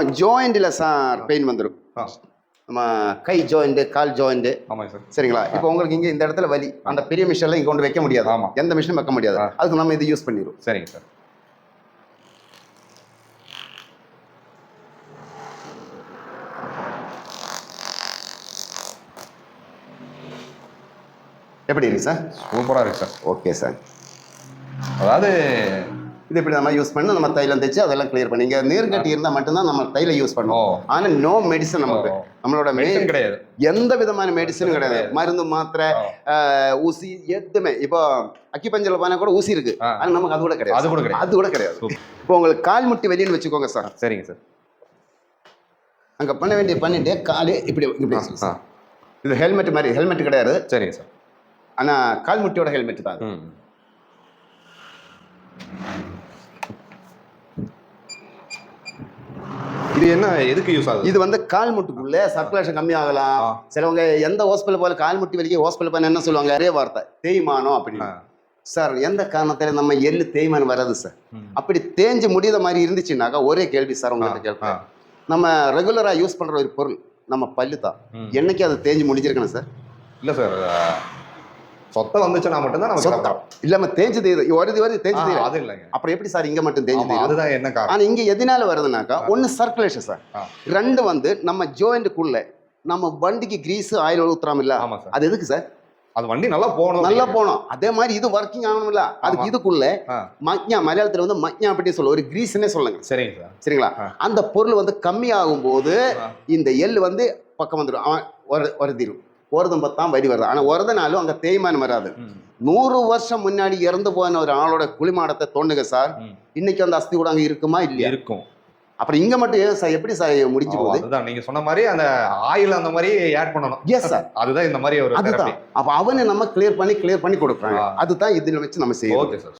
நம்ம ஜாயிண்டில் sir pain வந்துடும் நம்ம கை ஜாயிண்ட் கால் ஜாயிண்ட் ஆமாங்க சார். சரிங்களா? இப்போ உங்களுக்கு இங்க இந்த இடத்துல வலி அந்த பெரிய மிஷின்ல இங்க கொண்டு வைக்க முடியாது. ஆமா. எந்த மிஷினும் வைக்க முடியாது. அதுக்கு நம்ம இது யூஸ் பண்ணிடுவோம் சரிங்க சார். எப்படி இருக்கு சார்? சூப்பராக இருக்கு சார். ஓகே சார் அதாவது இது இப்படி நம்ம யூஸ் பண்ணி நம்ம தைலம் தைச்சு அதெல்லாம் கிளியர் பண்ணி. இங்க நீர் கட்டி இருந்தால் மட்டும்தான் நம்ம தைல யூஸ் பண்ணுவோம் ஆனா நோ மெடிசன் நமக்கு. நம்மளோட மெடிசன் கிடையாது. எந்த விதமான மெடிசனும் கிடையாது. மருந்து மாத்திரை ஊசி எதுவுமே. இப்போ அக்கிப்பஞ்சல போனா கூட ஊசி இருக்கு. ஆ. ஆனா நமக்கு அது கூட கிடையாது. அது கூட கிடையாது. அது கூட கிடையாது. இப்போ உங்களுக்கு கால் முட்டி வெளியின்னு வச்சுக்கோங்க சார். சரிங்க சார். அங்க பண்ண வேண்டிய பண்ணிட்டு காலே இப்படி இப்படி. இது ஹெல்மெட் மாதிரி. ஹெல்மெட் கிடையாது. சரிங்க சார். ஆனா கால் முட்டியோட ஹெல்மெட் தான் அது. ம் இது என்ன எதுக்கு யூஸ் ஆகுது? இது வந்து கால் முட்டுக்குள்ள சர்க்குலேஷன் கம்மி ஆகலாம் ஆ. சிலவங்க எந்த ஹாஸ்பிட்டல் போல கால் முட்டி வலிக்கு ஹாஸ்பிட்டல் போன என்ன சொல்லுவாங்க? நிறைய வார்த்தை தேய்மானம் அப்படின்னு. சார் எந்த காரணத்துல நம்ம எள்ளு தேய்மானம் வராது சார். அப்படி தேஞ்சு முடியாத மாதிரி இருந்துச்சுன்னாக்கா ஒரே கேள்வி சார் உங்கள்கிட்ட. கேட்பேன். நம்ம ரெகுலரா யூஸ் பண்ற ஒரு பொருள் நம்ம பல்லு தான். என்னைக்கு அது தேஞ்சு முடிஞ்சிருக்கணும் சார்? இல்ல சார் சொத்தை வந்துச்சுன்னா மட்டும்தான் நம்ம சொத்தம். இல்லாம தேஞ்சு தேயுது வருது வருது தேஞ்சு ஆ, தேயுது அது இல்லைங்க. அப்புறம் எப்படி சார் இங்க மட்டும் தேஞ்சு தேயுது அதுதான் என்ன காரணம்? ஆனா இங்க எதனால வருதுனாக்கா ஒண்ணு சர்க்குலேஷன் சார். ரெண்டு வந்து நம்ம ஜோயிண்ட்டுக்குள்ள நம்ம வண்டிக்கு கிரீஸ் ஆயில் ஊத்துறோம் இல்ல? அது எதுக்கு சார்? அது வண்டி நல்லா போகணும். நல்லா போனோம் அதே மாதிரி இது ஒர்க்கிங் ஆகணும்ல அதுக்கு. இதுக்குள்ள. மக்ஞா மலையாளத்துல வந்து மக்ஞா அப்படி சொல்ல ஒரு கிரீஸ்னே சொல்லுங்க. சரிங்க சார். சரிங்களா. அந்த பொருள் வந்து கம்மி ஆகும்போது ஆ. இந்த எள் வந்து பக்கம் வந்துடும் வருதிரும் ஒருதம் பத்தான் வரி வருது. ஆனா ஒருதனாலும் அங்க தேய்மானம் வராது. நூறு வருஷம் முன்னாடி இறந்து போன ஒரு ஆளோட குளிமாடத்தை தோண்டுங்க சார். இன்னைக்கு அந்த அஸ்தி கூட அங்க இருக்குமா இல்லையா? இருக்கும். அப்புறம் இங்க மட்டும் ஏன் சார்? எப்படி சார் முடிஞ்சு போகுது? அதுதான். நீங்க சொன்ன மாதிரி அந்த ஆயில் அந்த மாதிரி ஆட் பண்ணணும். எஸ் சார் அதுதான் இந்த மாதிரி ஒரு அதுதான். அப்ப அவனை நம்ம கிளியர் பண்ணி கிளியர் பண்ணி கொடுக்குறாங்க. அதுதான் இதுல வச்சு நம்ம செய்யணும் ஓகே சார்